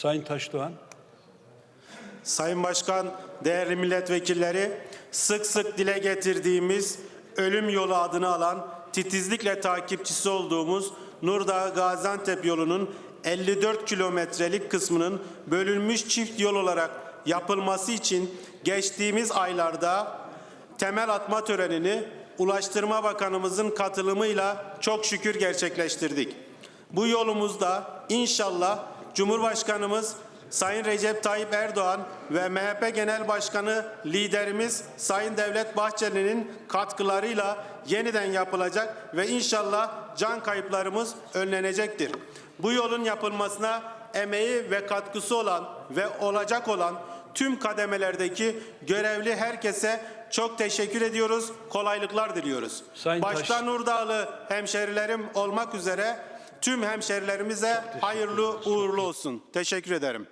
Sayın Taşdoğan. Sayın Başkan, değerli milletvekilleri, sık sık dile getirdiğimiz ölüm yolu adını alan, titizlikle takipçisi olduğumuz Nurdağ Gaziantep yolunun 54 kilometrelik kısmının bölünmüş çift yol olarak yapılması için geçtiğimiz aylarda temel atma törenini Ulaştırma Bakanımızın katılımıyla çok şükür gerçekleştirdik. Bu yolumuzda inşallah Cumhurbaşkanımız Sayın Recep Tayyip Erdoğan ve MHP Genel Başkanı liderimiz Sayın Devlet Bahçeli'nin katkılarıyla yeniden yapılacak ve inşallah can kayıplarımız önlenecektir. Bu yolun yapılmasına emeği ve katkısı olan ve olacak olan tüm kademelerdeki görevli herkese çok teşekkür ediyoruz. Kolaylıklar diliyoruz. Sayın Taş- Başta Nurdağlı hemşerilerim olmak üzere tüm hemşerilerimize hayırlı uğurlu olsun. Teşekkür ederim.